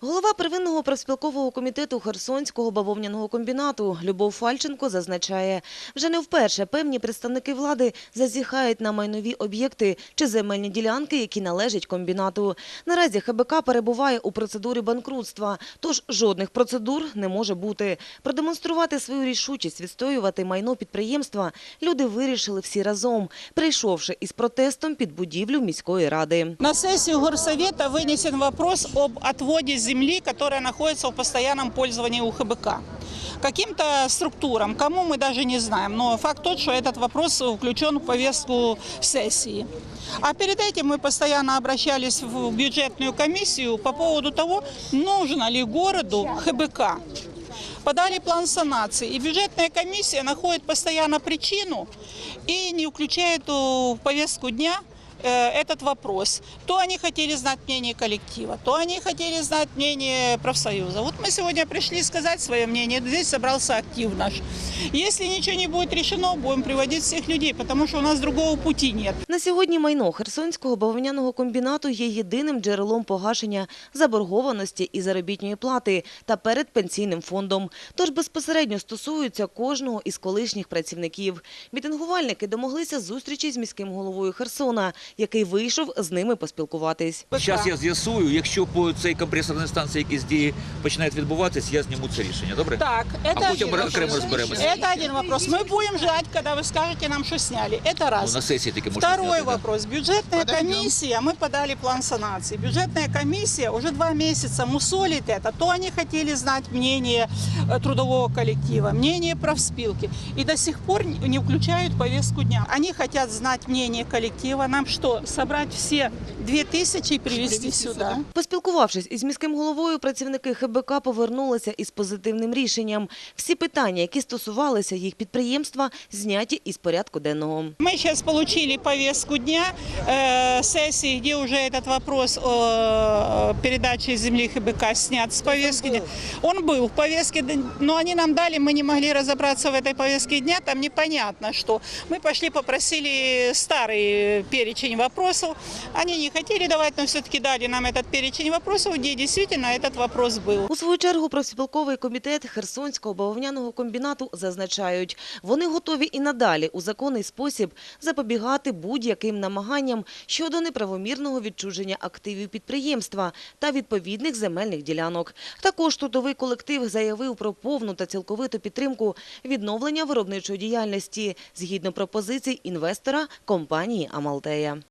Голова первинного профспілкового комітету Херсонського бавовняного комбінату Любов Фальченко зазначає, вже не вперше певні представники влади зазіхають на майнові об'єкти чи земельні ділянки, які належать комбінату. Наразі ХБК перебуває у процедурі банкрутства, тож жодних процедур не може бути. Продемонструвати свою рішучість відстоювати майно підприємства люди вирішили всі разом, прийшовши із протестом під будівлю міської ради. На сессию горсовета вынесен вопрос об отводе земли, которая находится в постоянном пользовании у ХБК. Каким-то структурам, кому мы даже не знаем, но факт тот, что этот вопрос включен в повестку сессии. А перед этим мы постоянно обращались в бюджетную комиссию по поводу того, нужно ли городу ХБК. Подали план санации, и бюджетная комиссия находит постоянно причину и не включает э, в повестку дня этот вопрос. То они хотели знать мнение коллектива, то они хотели знать мнение профсоюза. Вот мы сегодня пришли сказать свое мнение, здесь собрался актив наш. Если ничего не будет решено, будем приводить всех людей, потому что у нас другого пути нет. На сьогодні майно Херсонського бавовняного комбінату є єдиним джерелом погашення заборгованості і заробітної плати та перед пенсійним фондом. Тож безпосередньо стосуються кожного із колишніх працівників. Мітингувальники домоглися зустрічі з міським головою Херсона, який вийшов з ними поспілкуватись. Зараз я з'ясую, якщо по цій компресорній станції якісь дії починають відбуватись, я зніму це рішення. Добре? Так, это А потім один окремо вопрос. розберемося. Это один вопрос. Мы будем ждать, когда вы скажете нам, что сняли. Это Ну, раз. на сесії таки можна Второй зняти, да. вопрос. Бюджетная комиссия, мы подали план санации. Бюджетная комиссия уже два месяца мусолит это. То они хотели знать мнение э, трудового коллектива, мнение профспилки. И до сих пор не включают в повестку дня. Они хотят знать мнение коллектива. Нам что, собрать все две тысячи и привезти сюда? Поспілкувавшись із міським головою, працівники ХБК повернулися із позитивним рішенням. Всі питання, які стосувалися їх підприємства, зняті із порядку денного. Мы сейчас получили повестку дня э, сессии, где уже этот вопрос о э, передаче земли ХБК снят с повестки дня. Он был в повестке, д- но они нам дали, мы не могли разобраться в этой повестке дня, там непонятно что. Мы пошли, попросили старый перечень вопросов. Они не хотели давать, но все-таки дали нам этот перечень вопросов, где действительно этот вопрос был. У свою чергу профспілковий комітет Херсонського бавовняного комбінату зазначають, вони готові і надалі у законний спосіб запобігати будь-яким намаганням щодо неправомірного відчуження активів підприємства та відповідних земельних ділянок. Також трудовий колектив заявив про повну та цілковиту підтримку відновлення виробничої діяльності згідно пропозицій інвестора компанії Амалтея.